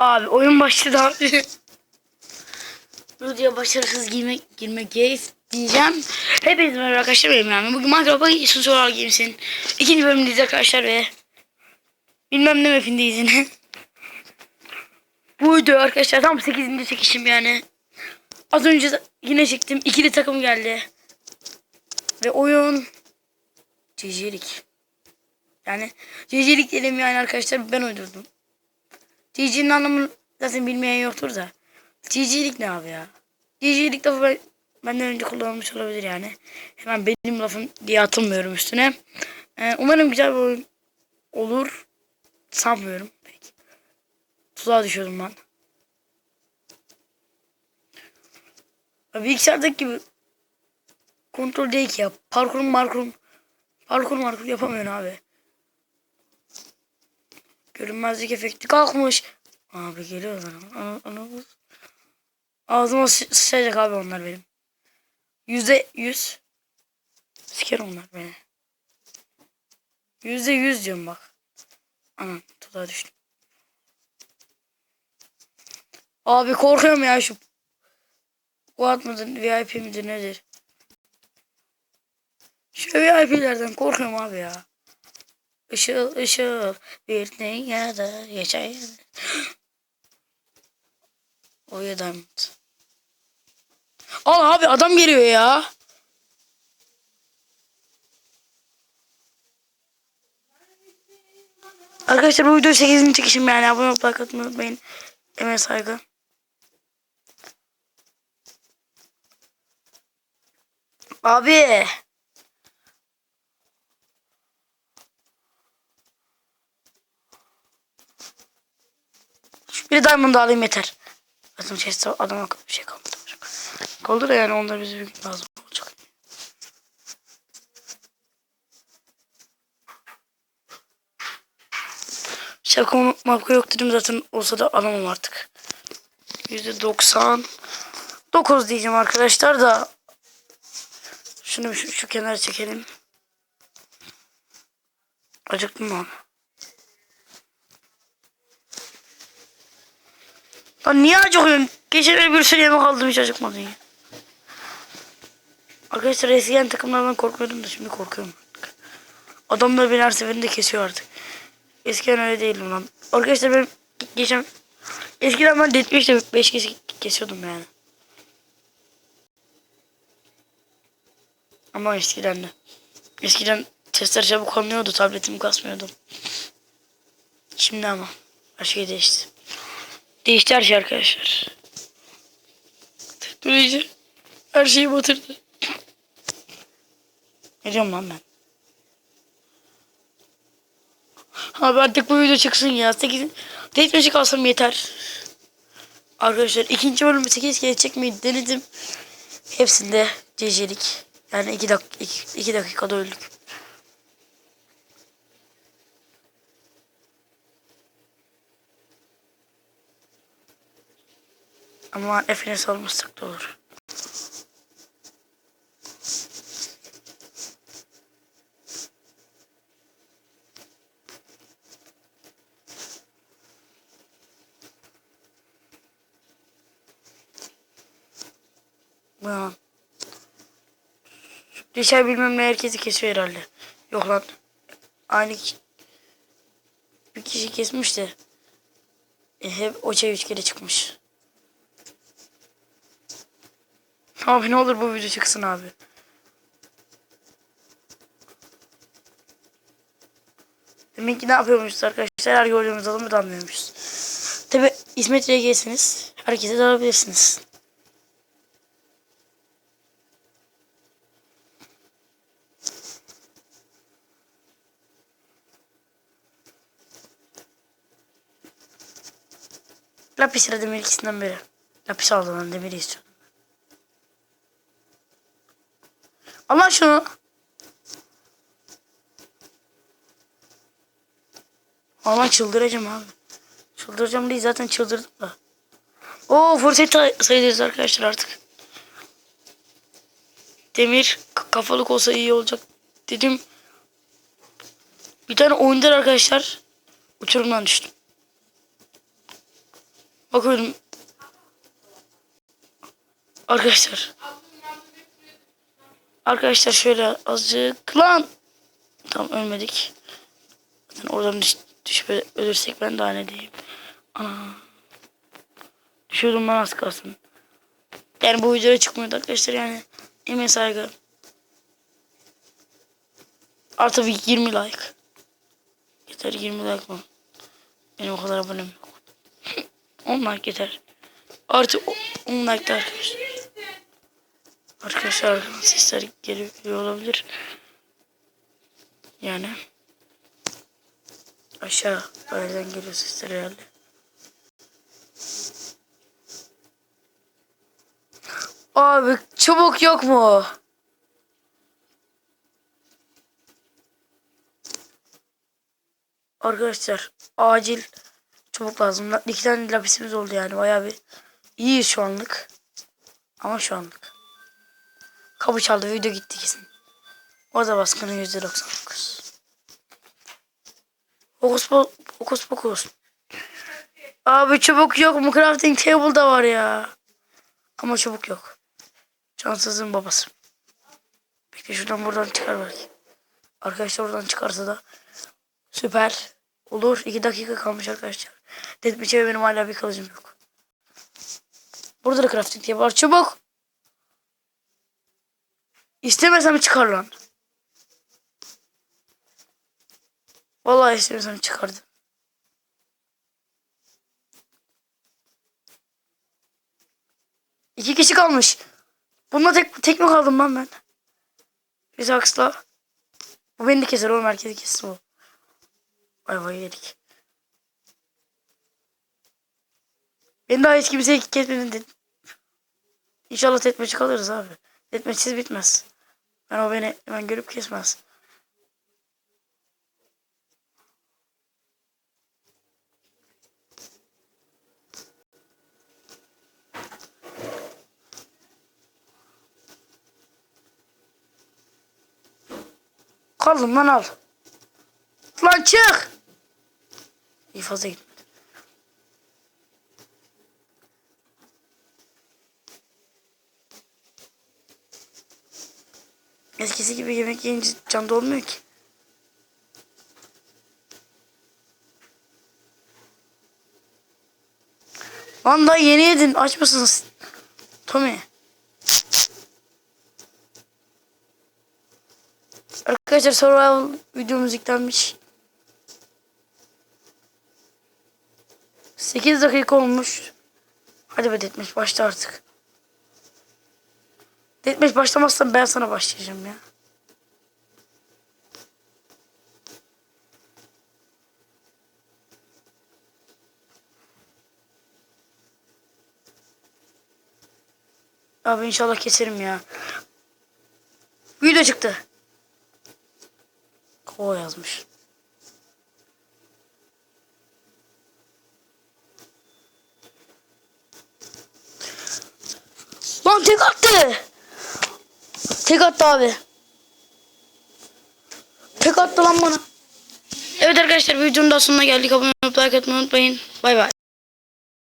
Abi oyun başladı abi. Videoya başarısız girmek, girmek diyeceğim. Hepinize merhaba arkadaşlar benim yani. Bugün Minecraft'a isim sorar gibisin. İkinci bölümdeyiz arkadaşlar ve bilmem ne mapindeyiz yine. Bu video arkadaşlar tam 8. çekişim yani. Az önce yine çektim. İkili takım geldi. Ve oyun Cicilik. Yani Cicilik dedim yani arkadaşlar ben uydurdum. Cici'nin anlamını zaten bilmeyen yoktur da. Cicilik ne abi ya? Cicilik lafı ben, benden önce kullanılmış olabilir yani. Hemen benim lafım diye atılmıyorum üstüne. Ee, umarım güzel bir oyun olur. Sanmıyorum. Peki. Tuzağa düşüyordum ben. Bilgisayardaki gibi kontrol değil ki ya. Parkur markur parkur markur yapamıyorsun abi. Görünmezlik efekti kalkmış. Abi geliyorlar. Ana, ana. Ağzıma sı- sıçacak abi onlar benim. Yüzde yüz. Siker onlar beni. Yüzde yüz diyorum bak. Anam tuzağa düştüm. Abi korkuyorum ya şu. Guat mıdır VIP midir nedir? Şu VIP'lerden korkuyorum abi ya. Işıl ışıl bir dünyada yaşayan. Oya Diamond. Al abi adam geliyor ya. Arkadaşlar bu video 8. çekişim yani abone olup like atmayı unutmayın. Emeğe saygı. Abi. Bir diamond alayım yeter. Zaten chest'e adama bir şey kalmadı. Kaldı da yani onlar bize bir gün lazım olacak. Şaka unutmak yok dedim zaten olsa da alamam artık. Yüzde doksan dokuz diyeceğim arkadaşlar da şunu şu, şu kenara çekelim. Acıktım lan. Lan niye acıkıyorsun? Geçen bir sürü yemek aldım hiç acıkmadın ya. Arkadaşlar eskiden takımlardan korkmuyordum da şimdi korkuyorum. Adamlar beni her seferinde kesiyor artık. Eskiden öyle değildim lan. Arkadaşlar ben geçen eskiden ben detmişte 5 kez kesiyordum yani. Ama eskiden de. Eskiden testler çabuk alınıyordu. Tabletimi kasmıyordu. Şimdi ama her şey değişti. Değişti arkadaşlar. Teknoloji her şeyi batırdı. Ne diyorum lan ben? Abi artık bu video çıksın ya. 8 Teknolojik alsam yeter. Arkadaşlar ikinci bölümü 8 kere çekmeyi denedim. Hepsinde cecelik. Yani 2 dak 2 dakikada öldük. Ama Efe'ne almışsak da olur. Ya. Geçer bilmem ne herkesi kesiyor herhalde. Yok lan. Aynı bir kişi kesmiş de. E, hep o çay üç kere çıkmış. Abi ne olur bu video çıksın abi. Demek ki ne yapıyormuşuz arkadaşlar? Her gördüğümüz adamı dalmıyormuşuz. Tabi İsmet RG'siniz. Herkese dalabilirsiniz. Lapis ile demir ikisinden biri. Lapis aldım demiri istiyordum. Şunu. Ama çıldıracağım abi. Çıldıracağım değil zaten çıldırdım da. Oo fırsat sayılırız arkadaşlar artık. Demir kafalık olsa iyi olacak dedim. Bir tane oyundan arkadaşlar uçurumdan düştüm. Bakıyorum. Arkadaşlar. Arkadaşlar şöyle azıcık lan. Tam ölmedik. Zaten oradan düş, düşüp ölürsek ben daha ne diyeyim. Ana. Düşüyordum lan az kalsın. Yani bu videoya çıkmıyordu arkadaşlar yani. Emeğe saygı. Artı bir 20 like. Yeter 20 like mı? Benim o kadar abonem yok. 10 like yeter. Artı o- 10 like de arkadaşlar. Arkadaşlar arkadan sesler geliyor olabilir. Yani. Aşağı aileden geliyor sesler herhalde. Abi çubuk yok mu? Arkadaşlar acil çubuk lazım. La- İki tane lapisimiz oldu yani bayağı bir iyiyiz şu anlık. Ama şu anlık. Kapı çaldı video gitti kesin. O da baskının yüzde 99. Fokus po- fokus fokus. Abi çubuk yok mu? Crafting table da var ya. Ama çubuk yok. Şanssızın babası. Peki şuradan buradan çıkar belki. Arkadaşlar oradan çıkarsa da süper olur. 2 dakika kalmış arkadaşlar. Deathmatch'e benim hala bir kılıcım yok. Burada da crafting diye var. Çubuk. İstemesem çıkar lan. Vallahi istemesem çıkardı. İki kişi kalmış. Bununla tek, tek mi kaldım lan ben? Biz Aks'la. Bu beni de keser oğlum herkesi kessin o. Vay vay yedik. Beni daha hiç kimseyi kesmedin. İnşallah tetmeçi kalırız abi. Tetmeçsiz bitmez. Ben o beni hemen görüp kesmez. Kaldım lan al. Lan çık. İyi fazla gitmedi. Eskisi gibi yemek yiyince can olmuyor ki. Lan daha yeni yedin. Aç mısınız? Tommy. Arkadaşlar survival videomuz yüklenmiş. 8 dakika olmuş. Hadi be Deathmatch başla artık. Deathmatch başlamazsan ben sana başlayacağım ya. Abi inşallah keserim ya. Video çıktı. O yazmış. Lan tek attı. Tek attı abi. Tek attı lan bana. Evet arkadaşlar videonun da sonuna geldik. Abone olup like atmayı unutmayın. Bay bay.